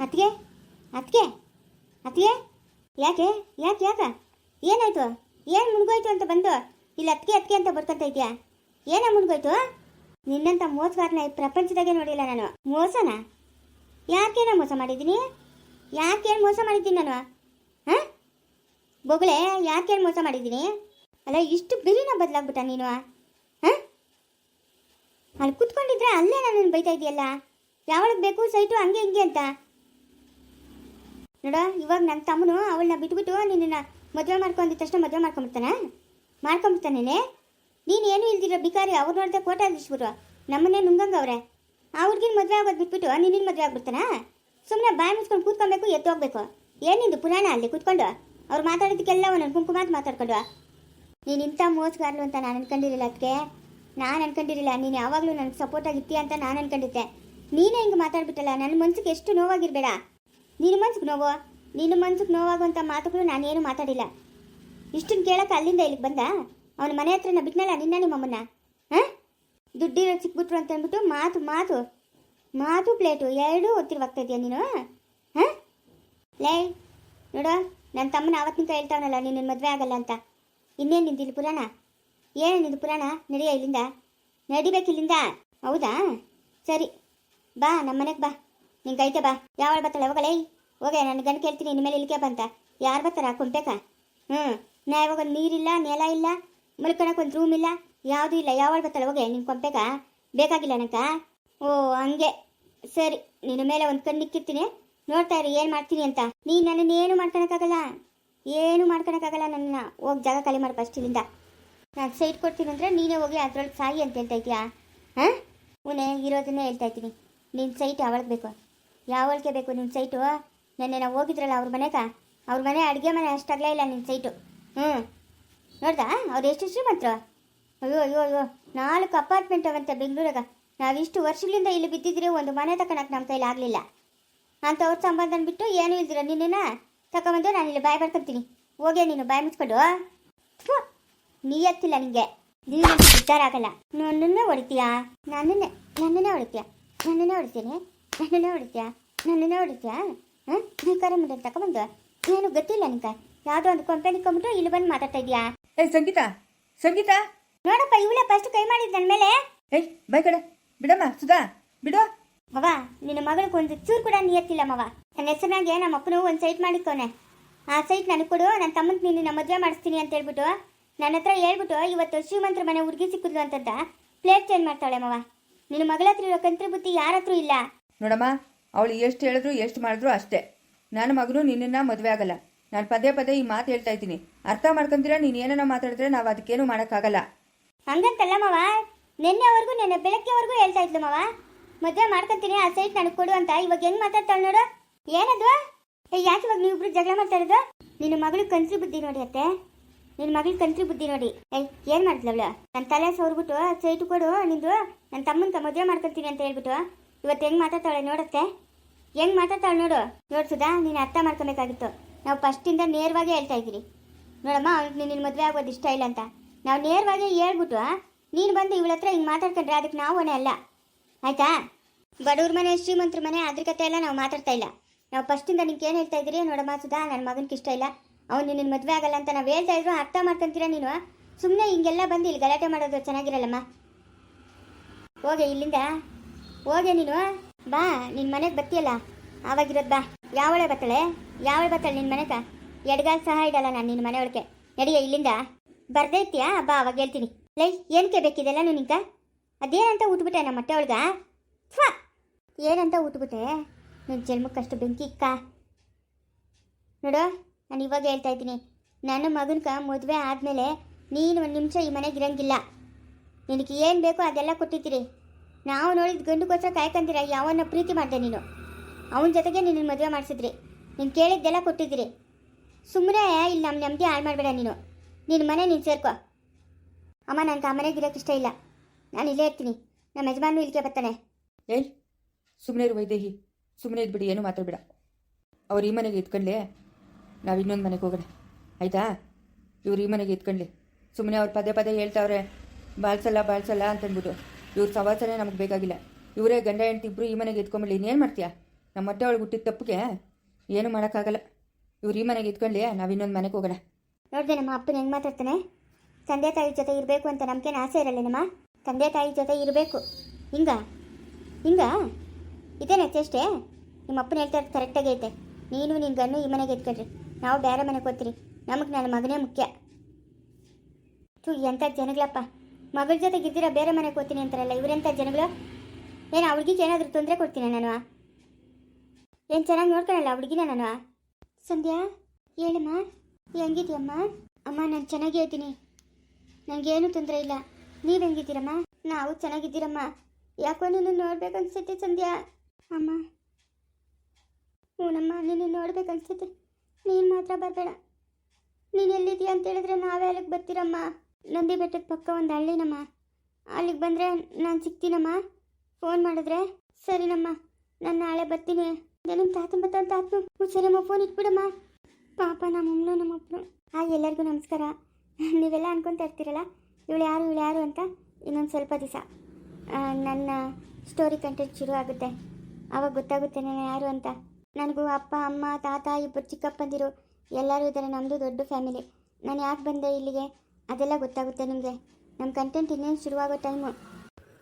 ಅತ್ತಿಗೆ? ಅತ್ತಿಗೆ? ಅತ್ತಿಗೆ? ಯಾಕೆ? ಯಾಕೆ, ಯಾಕ? ಏನಾಯ್ತು? ಏನು ಮುಳುಗೋಯ್ತು ಅಂತ ಬಂದು? ಇಲ್ಲಿ, ಅತ್ತಿಗೆ ಅತ್ತಿಗೆ ಅಂತ ಬರ್ಕೊಂತ ಇದೆಯಾ ಏನ ಮುಳುಗೋಯ್ತು ನಿನ್ನಂತ ಮೋಸಗಾರನ ಈ ಪ್ರಪಂಚದಾಗೆ ನೋಡಿಲ್ಲ ನಾನು. ಮೋಸನಾ? ಯಾಕೇನ ಮೋಸ ಮಾಡಿದ್ದೀನಿ? ಯಾಕೇನು ಮೋಸ ಮಾಡಿದ್ದೀನಿ ನಾನು? ಹಾಂ? ಬೊಗಳೆ, ಯಾಕೇನು ಮೋಸ ಮಾಡಿದ್ದೀನಿ? ಅಲ್ಲ, ಇಷ್ಟು ಬಿರಿನ ಬದಲಾಗ್ಬಿಟ್ಟ ನೀನು? ಹಾಂ? ಅಲ್ಲಿ ಕುತ್ಕೊಂಡಿದ್ರೆ ಅಲ್ಲೇ ನಾನು ಬೈತಾ ಇದೆಯಲ್ಲ? ಯಾವಾಗ ಬೇಕು? ಸೈಟು ಹಂಗೆ ಹಿಂಗೆ ಅಂತ. ನೋಡ, ಇವಾಗ ನನ್ನ ತಮ್ಮನು ಅವಳನ್ನ ಬಿಟ್ಬಿಟ್ಟು ನಿನ್ನ ಮದುವೆ ಮಾಡ್ಕೊಂಡಿದ್ದ ತಕ್ಷಣ ಮದುವೆ ಮಾಡ್ಕೊಂಬಿಡ್ತಾನೆ ಮಾಡ್ಕೊಂಬಿಡ್ತಾನೇನೆ ನೀನು. ಏನು ಇಲ್ದಿರೋ ಬಿಕಾರಿ ಅವ್ರು ನೋಡಿದ್ರೆ ಕೋಟಾಧೀಶ್ವರು ನಮ್ಮನ್ನೇ ನುಂಗಂಗವ್ರೆ ಆ ಹುಡ್ಗಿನ ಮದುವೆ ಆಗೋದು ಬಿಟ್ಬಿಟ್ಟು ನಿನ್ನ ಮದುವೆ ಆಗ್ಬಿಡ್ತಾನ? ಸುಮ್ಮನೆ ಬಾಯಿ ಮುಚ್ಕೊಂಡು ಕೂತ್ಕೊಬೇಕು, ಎದ್ದು ಹೋಗ್ಬೇಕು. ಏನಿದು ಪುರಾಣ ಅಲ್ಲಿ ಕೂತ್ಕೊಂಡು? ಅವ್ರು ಮಾತಾಡೋದಕ್ಕೆಲ್ಲ ಒಂದೊಂದು ಕುಂಕುಮಾತ್ ಮಾತಾಡ್ಕೊಂಡು ನೀನು ಇಂಥ ಮೋಸಗಾರಲು ಅಂತ ನಾನು ಅನ್ಕೊಂಡಿರಲಿಲ್ಲ ಅದಕ್ಕೆ ನಾನು ಅನ್ಕೊಂಡಿರಲಿಲ್ಲ, ನೀನು ಯಾವಾಗಲೂ ನನಗೆ ಸಪೋರ್ಟ್ ಆಗಿರ್ತೀಯ ಅಂತ ನಾನು ಅನ್ಕೊಂಡಿದ್ದೆ. ನೀನೇ ಹಿಂಗೆ ಮಾತಾಡ್ಬಿಟ್ಟಲ್ಲ ನನ್ನ ಮನಸ್ಸಿಗೆ ಎಷ್ಟು ನೋವಾಗಿರ್ಬೇಡ. ನಿನ್ನ ಮನ್ಸಿಗೆ ನೋವು? ನಿನ್ನ ಮನ್ಸಿಗೆ ನೋವಾಗುವಂಥ ಮಾತುಗಳು ನಾನೇನು ಮಾತಾಡಿಲ್ಲ. ಇಷ್ಟನ್ನು ಕೇಳಕ್ಕೆ ಅಲ್ಲಿಂದ ಇಲ್ಲಿಗೆ ಬಂದ? ಅವನ ಮನೆ ಹತ್ರನ ಬಿಟ್ನಲ್ಲ ನಿನ್ನ ನಿಮ್ಮಮ್ಮನ್ನ? ಹಾಂ? ದುಡ್ಡಿರೋ ಸಿಕ್ಬಿಟ್ರು ಅಂತ ಅಂದ್ಬಿಟ್ಟು ಮಾತು ಮಾತು ಮಾತು ಪ್ಲೇಟು ಎರಡೂ ಒತ್ತಿರುವಾಗ್ತಾ ಇದೆಯಾ ನೀನು? ಹಾಂ? ಲೇ, ನೋಡು ನನ್ನ ತಮ್ಮನ ಆವತ್ತಿನ ಹೇಳ್ತಾವನಲ್ಲ ನಿನ್ನ ಮದುವೆ ಆಗಲ್ಲ ಅಂತ. ಇನ್ನೇನು ನಿಂದಿಲ್ಲ ಪುರಾಣ? ಏನು ನಿಂದು ಪುರಾಣ? ನಡೆಯ ಇಲ್ಲಿಂದ? ನಡಿಬೇಕು ಇಲ್ಲಿಂದ ಹೌದಾ? ಸರಿ, ಬಾ ನಮ್ಮ ಮನೆಗೆ ಬಾ. ನಿಂಗೆ ಐತೆ ಬಾ. ಯಾವಳು ಬರ್ತಾಳೆ ಹೋಗಲೇ? ಹೋಗೆ ನನ್ನ ಗಂಡ ಕೇಳ್ತೀನಿ, ಇನ್ಮೇಲೆ ಇಲ್ಲಿಗೆ ಬಂತ ಯಾರು ಬರ್ತಾರ ಕುಂಟೆಕ? ಹ್ಞೂ ನಾ ಒಂದು ನೀರಿಲ್ಲ, ನೆಲ ಇಲ್ಲ ಮಲ್ಕೊಳಕ್ಕೆ ಒಂದು ರೂಮ್ ಇಲ್ಲ, ಯಾವುದೂ ಇಲ್ಲ. ಯಾವಳು ಬರ್ತಾಳೆ ಹೋಗೆ ನಿನ್ನ ಕೊಂಪೆಕ? ಬೇಕಾಗಿಲ್ಲ ನನಕ ಓ, ಹಂಗೆ. ಸರಿ ನಿನ್ನ ಮೇಲೆ ಒಂದು ಕಣ್ಣಿಕ್ಕಿರ್ತೀನಿ ನೋಡ್ತಾ ಇರಿ, ಏನು ಮಾಡ್ತೀನಿ ಅಂತ. ನೀನು ನನ್ನನ್ನು ಏನು ಮಾಡ್ಕೊಳಕ್ಕಾಗಲ್ಲ? ಏನು ಮಾಡ್ಕೊಳಕ್ಕಾಗಲ್ಲ ನನ್ನ ಹೋಗಿ, ಜಾಗ ಖಾಲಿ ಮಾಡಿ ಫಸ್ಟ್ ಇಲ್ಲಿಂದ. ನಾನು ಸೈಟ್ ಕೊಡ್ತೀನಿ ಅಂದರೆ ನೀನೇ ಹೋಗಿ ಅದ್ರೊಳಗೆ ಸಾಯಿ ಅಂತ ಹೇಳ್ತಾ ಇದೀಯಾ ಹಾಂ? ಉನೆ, ಇರೋದನ್ನೇ ಹೇಳ್ತಾ ಇದ್ದೀನಿ. ನಿನ್ನ ಸೈಟ್ ಯಾವಾಗ ಬೇಕು. ಯಾವಳಿಗೆ ಬೇಕು ನಿನ್ನ ಸೈಟು? ನೆನ್ನೆ ನಾವು ಹೋಗಿದ್ರಲ್ಲ ಅವ್ರ ಮನೆಗ? ಅವ್ರ ಮನೆ ಅಡುಗೆ ಮನೆ ಅಷ್ಟಾಗಲೇ ಇಲ್ಲ ನಿನ್ನ ಸೈಟು. ಹ್ಞೂ ನೋಡ್ದಾ? ಅವ್ರು ಎಷ್ಟು ಶ್ರೀಮಂತರು? ಅಯ್ಯೋ ಅಯ್ಯೋ ಅಯ್ಯೋ. ನಾಲ್ಕು ಅಪಾರ್ಟ್ಮೆಂಟ್ ಅವಂತೆ ಬೆಂಗಳೂರಾಗ. ನಾವಿಷ್ಟು ವರ್ಷಗಳಿಂದ ಇಲ್ಲಿ ಬಿದ್ದಿದ್ರೆ ಒಂದು ಮನೆ ತಗೊಳಕ್ಕೆ ನಮ್ಮ ಕೈಲಿ ಆಗಲಿಲ್ಲ. ಅಂತ ಅವ್ರ ಸಂಬಂಧನ ಬಿಟ್ಟು ಏನೂ ಇಲ್ದಿರ ನಿನ್ನ ತಗೊಂಬಂದು ನಾನು ಇಲ್ಲಿ ಬಾಯಿ ಬರ್ಕೊಂತೀನಿ ಹೋಗೆ ನೀನು, ಬಾಯಿ ಮುಚ್ಕೊಂಡು. ನೀ ಎತ್ತಿಲ್ಲ ನಿಂಗೆ. ನೀನು ಬಿದ್ದಾರಾಗಲ್ಲ ಆಗಲ್ಲ. ನನ್ನನ್ನೇ ಹೊಡಿತೀಯಾ? ನನ್ನನ್ನೇ ನನ್ನನ್ನೇ ಹೊಡಿತೀಯ? ನನ್ನನ್ನೇ ಹೊಡಿತೀನಿ ನನ್ನನ್ನೇ ಹೊಡಿತೀಯ ನನ್ನನ್ನೇ ಹೊಡಿತೀಯಾ ಹಾಂ? ಬೇಕಾರೆ ಮುಂದೆ ತಗೊಂಬಂದು ಏನು ಗೊತ್ತಿಲ್ಲ ನಿಂಗೆ? ಯಾವುದೋ ಒಂದು ಕಂಪನಿ ಕೊಂಬಿಟ್ಟು ಇಲ್ಲಿ ಬಂದು ಮಾತಾಡ್ತಾ ಇದೀಯಾ? ಏ ಸಂಗೀತ ಸಂಗೀತ! ನೋಡಪ್ಪ ಇವಳೆ ಫಸ್ಟ್ ಕೈ ಮಾಡಿದ್ ನನ್ನ ಮೇಲೆ. ಏಯ್ ಬೈ ಕಡೆ. ಬಿಡಮ್ಮ ಸುಧಾ ಬಿಡು. ಮವ ನಿನ್ನ ಮಗಳಿಗೆ ಒಂದು ಚೂರು ಕೂಡ ನಿಯತ್ತಿಲ್ಲ ಮವ. ನನ್ನ ಹೆಸರಾಗೆ ನಮ್ಮ ಅಪ್ಪನು ಒಂದು ಸೈಟ್ ಮಾಡಿಕೋನೆ. ಆ ಸೈಟ್ ನನಗೆ ಕೊಡು ನನ್ನ ತಮ್ಮಂತ ನಿನ್ನ ಮದುವೆ ಮಾಡಿಸ್ತೀನಿ ಅಂತ ಹೇಳ್ಬಿಟ್ಟು. ನನ್ನ ಹತ್ರ ಹೇಳ್ಬಿಟ್ಟು ಇವತ್ತು ಶ್ರೀಮಂತರ ಮನೆ ಹುಡುಗಿ ಸಿಕ್ಕಿದ್ಲು ಅಂತಂತ ಪ್ಲೇಟ್ ಚೇಂಜ್ ಮಾಡ್ತಾಳೆ ಮವ. ನಿನ್ನ ಮಗಳ ಹತ್ರ ಇರೋ ಕಂತ್ರಿ ಬುದ್ಧಿ ಯಾರ ಹತ್ರ ಇಲ್ಲ. ನೋಡಮ್ಮ, ಅವಳು ಎಷ್ಟು ಹೇಳಿದ್ರು ಎಷ್ಟು ಮಾಡಿದ್ರು ಅಷ್ಟೇ. ನನ್ನ ಮಗನು ನಿನ್ನನ್ನು ಮದುವೆ ಆಗಲ್ಲ. ನಾನು ಪದೇ ಪದೇ ಈ ಮಾತು ಹೇಳ್ತಾ ಇದ್ದೀನಿ. ಅರ್ಥ ಮಾಡ್ಕೊಂತೀರಾ? ನೀನು ಏನನ್ನ ಮಾತಾಡಿದ್ರೆ ನಾವು ಅದಕ್ಕೇನು ಮಾಡೋಕ್ಕಾಗಲ್ಲ. ಹಂಗಂತಲ್ಲ ಮಾವ. ನಿನ್ನೆವರೆಗೂ, ನೆನ್ನೆ ಬೆಳಗ್ಗೆವರೆಗೂ ಹೇಳ್ತಾ ಇದ್ಲು ಮಾವ. ಮದುವೆ ಮಾಡ್ಕೊಂತೀನಿ, ಆ ಸೈಟ್ ನನಗೆ ಕೊಡು ಅಂತ. ಇವಾಗ ಹೆಂಗ್ ಮಾತಾಡ್ತಾಳೆ ನೋಡು. ಏನದು? ಯಾಕೆ ಇವಾಗ ನೀವಿಬ್ರು ಜಗಳ ಮಾಡ್ತಾ ಇರೋದು? ನಿನ್ನ ಮಗಳು ಕಂತ್ರಿ ಬುದ್ಧಿ ನೋಡಿ ಅತ್ತೆ. ನಿನ್ನ ಮಗಳು ಕಂತ್ರಿ ಬುದ್ಧಿ ನೋಡಿ. ಏಯ್, ಏನು ಮಾಡಿದ್ಲವಳು ನನ್ನ ತಲೆ ಸೋರ್ಬಿಟ್ಟು ಸೈಟ್ ಕೊಡು, ನಿಂದು. ನನ್ನ ತಮ್ಮನ ಮದುವೆ ಮಾಡ್ಕೊಂತೀನಿ ಅಂತ ಹೇಳ್ಬಿಟ್ಟು. ಇವತ್ತು ಹೆಂಗೆ ಮಾತಾಡ್ತಾಳೆ ನೋಡತ್ತೆ? ಹೆಂಗ್ ಮಾತಾಡ್ತಾಳೆ ನೋಡು. ನೋಡು ಸುಧಾ, ನೀನು ಅರ್ಥ ಮಾಡ್ಕೊಬೇಕಾಗಿತ್ತು. ನಾವು ಫಸ್ಟಿಂದ ನೇರವಾಗಿ ಹೇಳ್ತಾ ಇದ್ದೀರಿ. ನೋಡಮ್ಮ, ಅವ್ನಿಗೆ ನಿನ್ನ ಮದುವೆ ಆಗೋದು ಇಷ್ಟ ಇಲ್ಲ ಅಂತ. ನಾವು ನೇರವಾಗಿ ಹೇಳ್ಬಿಟ್ಟು ನೀನು ಬಂದು ಇವಳ ಹತ್ರ ಹಿಂಗೆ ಮಾತಾಡ್ಕೊಂಡ್ರೆ ಅದಕ್ಕೆ ನಾವು ಒಣೆ ಅಲ್ಲ. ಆಯಿತಾ? ಬಡವ್ರ ಮನೆ, ಶ್ರೀಮಂತರ ಮನೆ ಅದ್ರ ಕತೆ ಎಲ್ಲ ನಾವು ಮಾತಾಡ್ತಾ ಇಲ್ಲ. ನಾವು ಫಸ್ಟಿಂದ ನಿಂಗೆ ಏನು ಹೇಳ್ತಾ ಇದ್ದೀರಿ? ನೋಡಮ್ಮ ಸುಧಾ ನನ್ನ ಮಗನಿಗೆ ಇಷ್ಟ ಇಲ್ಲ. ಅವ್ನು ನಿನ್ನ ಮದುವೆ ಆಗಲ್ಲ ಅಂತ ನಾವು ಹೇಳ್ತಾ ಇದ್ರು, ಅರ್ಥ ಮಾಡ್ಕೊಂತೀರಾ ನೀನು? ಸುಮ್ಮನೆ ಹಿಂಗೆಲ್ಲ ಬಂದು ಇಲ್ಲಿ ಗಲಾಟೆ ಮಾಡೋದು ಚೆನ್ನಾಗಿರಲ್ಲಮ್ಮ? ಹೋಗೆ ಇಲ್ಲಿಂದ. ಹೋಗೆ ನೀನು ಬಾ ನಿನ್ನ ಮನೆಗೆ ಬತ್ತಿಯಲ್ಲ? ಆವಾಗಿರೋದು ಬಾ. ಯಾವಳೆ ಬತ್ತಳೆ? ಯಾವಳೆ ಬತ್ತಳೆ ನಿನ್ನ ಮನೆಗ? ಎಡ್ಗಾಲ್ ಸಹ ಇಡಲ್ಲ ನಾನು ನಿನ್ನ ಮನೆ ಒಳಗೆ ನಡಿಯ, ಇಲ್ಲಿಂದ? ಬರ್ದೇ ಇರ್ತೀಯಾ? ಬಾ, ಅವಾಗ ಹೇಳ್ತೀನಿ. ಲೈ ಏನಕ್ಕೆ ಬೇಕಿದೆಲ್ಲ ನಿನಗ? ಅದೇನಂತ ಉಟ್ಬಿಟ್ಟೆ ನಮ್ಮ ಮೊಟ್ಟೆ ಒಳಗ? ಏನಂತ ಉಟ್ಬಿಟ್ಟೆ ನಿನ್ನ ಜನ್ಮಕ್ಕಷ್ಟು ಬೆಂಕಿ ಇಕ್ಕ. ನೋಡು, ನಾನು ಇವಾಗ ಹೇಳ್ತಾ ಇದ್ದೀನಿ. ನನ್ನ ಮಗನ್ಕ ಮದುವೆ ಆದಮೇಲೆ ನೀನು ಒಂದು ನಿಮಿಷ ಈ ಮನೆಗೆ ಇರಂಗಿಲ್ಲ. ನಿನಗೆ ಏನು ಬೇಕೋ ಅದೆಲ್ಲ ಕೊಟ್ಟಿದ್ದೀರಿ. ನಾವು ನೋಡಿದ ಗಂಡುಗೋಸ್ಕರ ಕಾಯ್ಕಂತೀರ ಯಾವನ್ನ ಪ್ರೀತಿ ಮಾಡಿದೆ ನೀನು? ಅವನ ಜೊತೆಗೆ ನಿನ್ನ ಮದುವೆ ಮಾಡಿಸಿದ್ರಿ. ನೀನು ಕೇಳಿದ್ದೆಲ್ಲ ಕೊಟ್ಟಿದ್ದೀರಿ. ಸುಮ್ಮನೆ, ಇಲ್ಲಿ ನಮ್ಮ ನೆಮ್ಮದಿ ಹಾಳು ಮಾಡಬೇಡ ನೀನು. ನಿನ್ನ ಮನೆ ನೀನು ಸೇರ್ಕೋ. ಅಮ್ಮ ನನಗೆ ಆ ಮನೆಗೆ ಇರೋಕ್ಕೆ ಇಷ್ಟ ಇಲ್ಲ. ನಾನು ಇಲ್ಲೇ ಇರ್ತೀನಿ. ನಮ್ಮ ಯಜಮಾನು ಇಲ್ಲಿಗೆ ಬರ್ತಾನೆ. ಏಯ್ ಸುಮ್ಮನೆ ಇರು ವೈದೇಹಿ. ಸುಮ್ಮನೆ ಇದ್ಬಿಡಿ, ಏನು ಮಾತಾಡಬೇಡ. ಅವ್ರು ಈ ಮನೆಗೆ ಇದ್ಕೊಂಡ್ಲೆ ನಾವು ಇನ್ನೊಂದು ಮನೆಗೆ ಹೋಗೋಣ. ಆಯಿತಾ? ಇವ್ರು ಈ ಮನೆಗೆ ಇದ್ಕೊಂಡ್ಲಿ. ಸುಮ್ಮನೆ ಅವ್ರು ಪದೇ ಪದೇ ಹೇಳ್ತಾವ್ರೆ, ಬಾಳ್ಸಲ್ಲ ಬಾಳ್ಸಲ್ಲ ಅಂತಂದ್ಬಿಟ್ಟು. ಇವ್ರ ಸವಾಸನೆ ನಮಗೆ ಬೇಕಾಗಿಲ್ಲ. ಇವರೇ ಗಂಡ, ಹೆಂಡತಿ ಇಬ್ಬರು ಈ ಮನೆಗೆ ಎತ್ಕೊಂಬಿಡ್ಲಿ ಇನ್ನೇನು ಮಾಡ್ತೀಯಾ? ನಮ್ಮ ಮೊಟ್ಟೆ ಒಳಗೆ ಹುಟ್ಟಿದ ತಪ್ಪಿಗೆ ಏನು ಮಾಡೋಕ್ಕಾಗಲ್ಲ. ಇವ್ರು ಈ ಮನೆಗೆ ಇದ್ಕೊಳ್ಳಿ ನಾವು ಇನ್ನೊಂದು ಮನೆಗೆ ಹೋಗೋಣ. ನೋಡಿದೆ ನಮ್ಮ ಅಪ್ಪನ ಹೆಂಗೆ ಮಾತಾಡ್ತಾನೆ? ತಂದೆ, ತಾಯಿ ಜೊತೆ ಇರಬೇಕು ಅಂತ ನಮ್ಗೇನು ಆಸೆ ಇರಲ್ಲ ನಮ್ಮ. ತಂದೆ, ತಾಯಿ ಜೊತೆ ಇರಬೇಕು. ಹಿಂಗ? ಹಿಂಗ? ಇದೇನೆ ಚೇಷ್ಟೆ ನಿಮ್ಮ ಅಪ್ಪನ ಹೇಳ್ತಾ ಕರೆಕ್ಟಾಗಿ ಐತೆ ನೀನು ನಿನ್ನ ಗನ್ನು ಈ ಮನೆಗೆ ಎತ್ಕೊಳ್ರಿ ನಾವು ಬೇರೆ ಮನೆಗೆ ಹೋಗ್ತೀರಿ. ನಮಗೆ ನನ್ನ ಮಗನೇ ಮುಖ್ಯ. ಥೂ ಎಂಥ ಜನಗಳಪ್ಪ. ಮಗಳ ಜೊತೆ ಇದ್ದೀರಾ ಬೇರೆ ಮನೆಗೆ ಹೋಗ್ತೀನಿ ಅಂತಾರಲ್ಲ ಇವರೆಂಥ ಜನಗಳು? ಏನು ಅವ್ಳಿಗೆ ಏನಾದರೂ ತೊಂದರೆ ಕೊಡ್ತೀನಿ ನಾನು? ಏನು, ಚೆನ್ನಾಗಿ ನೋಡ್ಕೊಳಲ್ಲ ಹುಡುಗಿನ ನಾನು? ಸಂಧ್ಯಾ, ಹೇಳಮ್ಮ. ಹೆಂಗಿದ್ಯಮ್ಮ? ಅಮ್ಮ, ನಾನು ಚೆನ್ನಾಗೇ ಇದ್ದೀನಿ ನನಗೇನು ತೊಂದರೆ ಇಲ್ಲ. ನೀವು ಹೆಂಗಿದ್ದೀರಮ್ಮ? ನಾವು ಚೆನ್ನಾಗಿದ್ದೀರಮ್ಮ. ಯಾಕೋ ನೀನು ನೋಡ್ಬೇಕನ್ಸುತ್ತೆ ಸಂಧ್ಯಾ. ಅಮ್ಮ. ಹ್ಞೂನಮ್ಮ ನೀನು ನೋಡ್ಬೇಕನ್ಸುತ್ತೆ. ನೀನು ಮಾತ್ರ ಬರಬೇಡ. ನೀನು ಎಲ್ಲಿದ್ದೀಯ ಅಂತ ಹೇಳಿದ್ರೆ ನಾವೇ ಅಲ್ಲಿಗೆ ಬರ್ತೀರಮ್ಮ. ನಂದಿ ಬೆಟ್ಟದ ಪಕ್ಕ ಒಂದು ಹಳ್ಳಿನಮ್ಮ ಅಲ್ಲಿಗೆ ಬಂದರೆ ನಾನು ಸಿಗ್ತೀನಮ್ಮ. ಫೋನ್ ಮಾಡಿದ್ರೆ ಸರಿನಮ್ಮ ನಾನು ನಾಳೆ ಬರ್ತೀನಿ. ನಿಮ್ಮ ತಾತನ ಬತ್ತ ತಾತನು ಸರಿಯಮ್ಮ ಫೋನ್ ಇಟ್ಬಿಡಮ್ಮ. ಪಾಪ ನಮ್ಮಮ್ಮನು ನಮ್ಮಪ್ಪನು ಹಾಗೆ ಎಲ್ಲರಿಗೂ ನಮಸ್ಕಾರ. ನೀವೆಲ್ಲ ಅನ್ಕೊತಾ ಇರ್ತೀರಲ್ಲ, ಇವಳು ಯಾರು ಇವಳು ಯಾರು ಅಂತ ಇನ್ನೊಂದು ಸ್ವಲ್ಪ ದಿವಸ. ನನ್ನ ಸ್ಟೋರಿ ಕಂಟೆಂಟ್ ಶುರು ಆಗುತ್ತೆ. ಆವಾಗ ಗೊತ್ತಾಗುತ್ತೆ ನಾನು ಯಾರು ಅಂತ. ನನಗೂ ಅಪ್ಪ, ಅಮ್ಮ, ತಾತ ಇಬ್ಬರು ಚಿಕ್ಕಪ್ಪಂದಿರು ಎಲ್ಲರೂ ಇದ್ದಾರೆ ನಮ್ಮದು ದೊಡ್ಡ ಫ್ಯಾಮಿಲಿ ನಾನು ಯಾಕೆ ಬಂದೆ ಇಲ್ಲಿಗೆ? ಅದೆಲ್ಲ ಗೊತ್ತಾಗುತ್ತೆ ನಿಮಗೆ. ನಮ್ಮ ಕಂಟೆಂಟ್ ಇನ್ನೇನು ಶುರುವಾಗೋ ಟೈಮು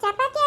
ಚಪಾತಿ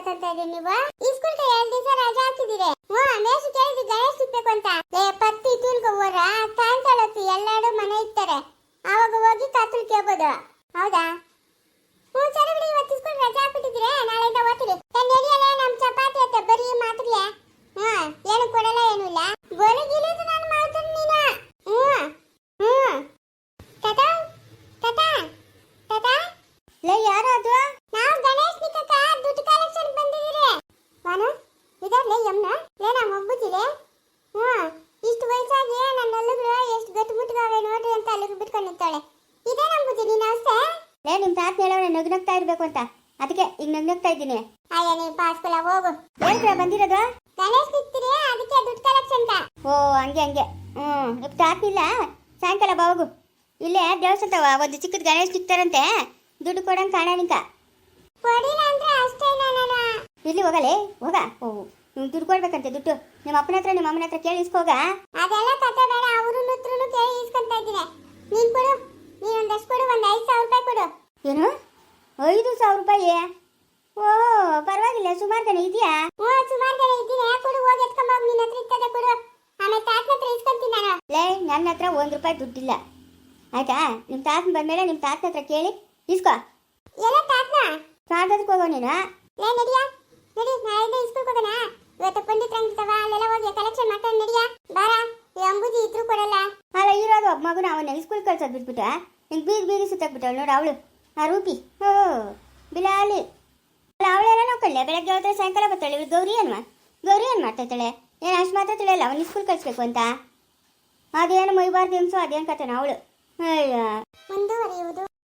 ತಾತುಳ್ಳು ತಕಂತ ಈ ಸ್ಕೂಲ್ ಇಸ್ಕೂಲ್ಗೆ ಎರಡು ದಿವಸ ರಜಾ ಹಾಕಿದಿರಿ ಹ್ಞೂ ಮೇಸು ಕೇಳಿದ್ವಿ ಗಣೇಶ್ ಸಿಗ್ಬೇಕು ಅಂತ. ಏ ಪತ್ತಿ ಸಾಯಂಕಾಲ ಹೊತ್ತು ಎಲ್ಲಾರು ಮನೆ ಇರ್ತಾರೆ ಅವಾಗ ಹೋಗಿ ತಾತುಳ್ ಕೇಳ್ಬೋದು ಹೌದಾ ಹ್ಞೂ ಸರಿ ಬಿಡಿ ಇವತ್ತು ಇಸ್ಕೂಲ್ ರಜಾ ಹಾಕ್ಬಿಟ್ಟಿದ್ರೆ ನಾಳೆಯಿಂದ ಓದ್ತೀರಿ ಏ ನಡಿಯಲ್ಲ ನಮ್ಮ ಚಪಾತಿ ಅತ್ತೆ ಬರೀ ಮಾತ್ರಲೆ ಹಾ ಏನು ಕೊಡಲ್ಲ ಏನು ಇಲ್ಲ ಬರಗಿಲಿದು ನಾನು ಮಾಡ್ತೀನಿ ನೀನು ಹ್ಞೂ ಹ್ಞೂ ತಾತ ತಾತ ತಾತ ಲೇ ಯಾರು ಅದು ನಾವು ಗಣೇಶ್ ನಿಕ್ಕಕ್ಕ ದುಡ್ಡು ಕಲೆಕ್ಷನ್ ಬಂದಿದ್ದೀರಿ ವಾನು ಇದಾರ್ಲೆ ಯಮ್ನ ಲೇ ನಾವು ಒಬ್ಬುತ್ತಿದೆ ಹ್ಞೂ ಇಷ್ಟು ವಯಸ್ಸಾಗಿ ನನ್ನ ಹಲ್ಲುಗಳು ಎಷ್ಟು ಗಟ್ಟು ಮುಟ್ಟಗಾವೆ ನೋಡ್ರಿ ಅಂತ ನಿಂತಾಳೆ. ಇದೇ ನಂಬುದು ನಿನ್ನ ಅವಸ್ಥೆ ಲೇ ನಿಮ್ಮ ತಾತ ಹೇಳೋಣ ನಗ್ನಗ್ತಾ ಇರ್ಬೇಕು ಅಂತ. ಅದಕ್ಕೆ ಈಗ ನಗ್ನಗ್ತಾ ಇದ್ದೀನಿ. ಅಯ್ಯ ನೀ ಪಾಸ್ಕುಲ ಹೋಗು. ಹೇಳ್ತೀರಾ ಬಂದಿರೋದು? ಗಣೇಶ್ ಸಿಗ್ತೀರಿ ಅದಕ್ಕೆ ದುಡ್ಡು ಕಲೆಕ್ಷನ್ ಓ ಹಂಗೆ ಹಂಗೆ. ಹ್ಞೂ ಈಗ ತಾತಿಲ್ಲ ಸಾಯಂಕಾಲ ಬಾ ಹೋಗು. ಇಲ್ಲೇ ದೇವಸ್ಥಾನ ಒಂದು ಚಿಕ್ಕದ ಗಣೇಶ್ ಸಿಗ್ತಾರಂತೆ ದುಡ್ಡು ಕೊಡಂಗೆ ಕಾಣನಿಕ ಕೊಡಿಲ್ಲ ಅಂದ್ರೆ ಅಷ್ಟೇ ನಾನು ಇಲ್ಲಿ ಹೋಗಲೇ? ಹೋಗ. ಓ ದುಡ್ಡು ಕೊಡ್ಬೇಕಂತೆ ದುಡ್ಡು. ನಿಮ್ಮ ಅಪ್ಪನ ಹತ್ರ ನಿಮ್ಮ ಅಮ್ಮನ ಹತ್ರ ಕೇಳಿ ಇಸ್ಕೋಗ. ಅದೆಲ್ಲ ಕತೆ ಬೇಡ ಅವರು ಹತ್ರನು ಕೇಳಿ ಇಸ್ಕೊಂತ ಇದ್ದೀನಿ. ನೀನ್ ಕೊಡು. ನೀನ್ ಒಂದಷ್ಟು ಕೊಡು ಒಂದು ಐದು ಸಾವಿರ ರೂಪಾಯಿ ಕೊಡು. ಏನು? ಐದು ಸಾವಿರ ರೂಪಾಯಿ? ಓ ಪರವಾಗಿಲ್ಲ. ಸುಮಾರು ಜನ ಇದೆಯಾ? ಹ್ಞೂ ಸುಮಾರು ಜನ ಇದ್ದೀನಿ. ಕೊಡು ಹೋಗಿ ಎತ್ಕೊಂಬ ನಿನ್ನ ಹತ್ರ ಇರ್ತದೆ ಕೊಡು. ಆಮೇಲೆ ತಾತನ ಹತ್ರ ಇಸ್ಕೊಂತೀನಿ ನಾನು. ಲೇ ನನ್ನ ಹತ್ರ ಒಂದು ರೂಪಾಯಿ ದುಡ್ಡಿಲ್ಲ. ಆಯ್ತಾ? ನಿಮ್ಮ ತಾತನ ಬಂದ್ಮೇಲೆ ನಿಮ್ಮ ತಾತನ ಹತ್ರ ಕೇಳಿ. ಇಸ್ಕೋ. ಎಲ್ಲ ತಾತನ? ತಾತದಕ್ಕೆ ಹೋಗೋ ನೀನು? ಲೇ ನಡಿಯ. ನಡಿ ನಾಳೆಯಿಂದ ಇಸ್ಕೋ ಹೋಗೋಣ. ಇವತ್ತು ಪಂಡಿತ್ ರಂಗಿರ್ತವ ಅಲ್ಲೆಲ್ಲ ಹೋಗಿ ಕಲೆಕ್ಷನ್ ಮಾಡ್ಕೊಂಡು ನಡಿಯಾ. ಬಾರ ಈ ಅಂಬುಜಿ ಇದ್ರು ಕೊಡಲ್ಲ. ಅಲ್ಲ ಒಬ್ಬ ಮಗುನ ಅವನ್ನ ಸ್ಕೂಲ್ ಕಳ್ಸೋದು ಬಿಟ್ಬಿಟ್ಟ ನಿಂಗೆ ಬೀದಿ ಬೀದಿ ಸುತ್ತಾಕ್ಬಿಟ್ಟವಳು ನೋಡು ಅವಳು. ಆ ರೂಪಿ. ಹೋ, ಬಿಲಾಲಿ. ಅಲ್ಲ ಅವಳೆಲ್ಲ ನೋಡ್ಕೊಳ್ಳೆ ಬೆಳಗ್ಗೆ ಹೋದ್ರೆ ಸಾಯಂಕಾಲ ಬರ್ತಾಳೆ. ಇವಳು ಗೌರಿ ಅಲ್ವಾ ಗೌರಿ ಏನು ಮಾಡ್ತಾಳೆ ಏನು ಅಷ್ಟು ಮಾತಾಡ್ತಾಳೆ ಅವನ ಸ್ಕೂಲ್ ಕಳಿಸ್ಬೇಕು ಅಂತ? ಅದೇನು ಮೈಬಾರ್ದು ಹೆಂಗ್ಸು ಅದೇನು ಕತೆನ ಅವಳು. ಅಯ್ಯ. ಮುಂದುವರಿಯುವುದು.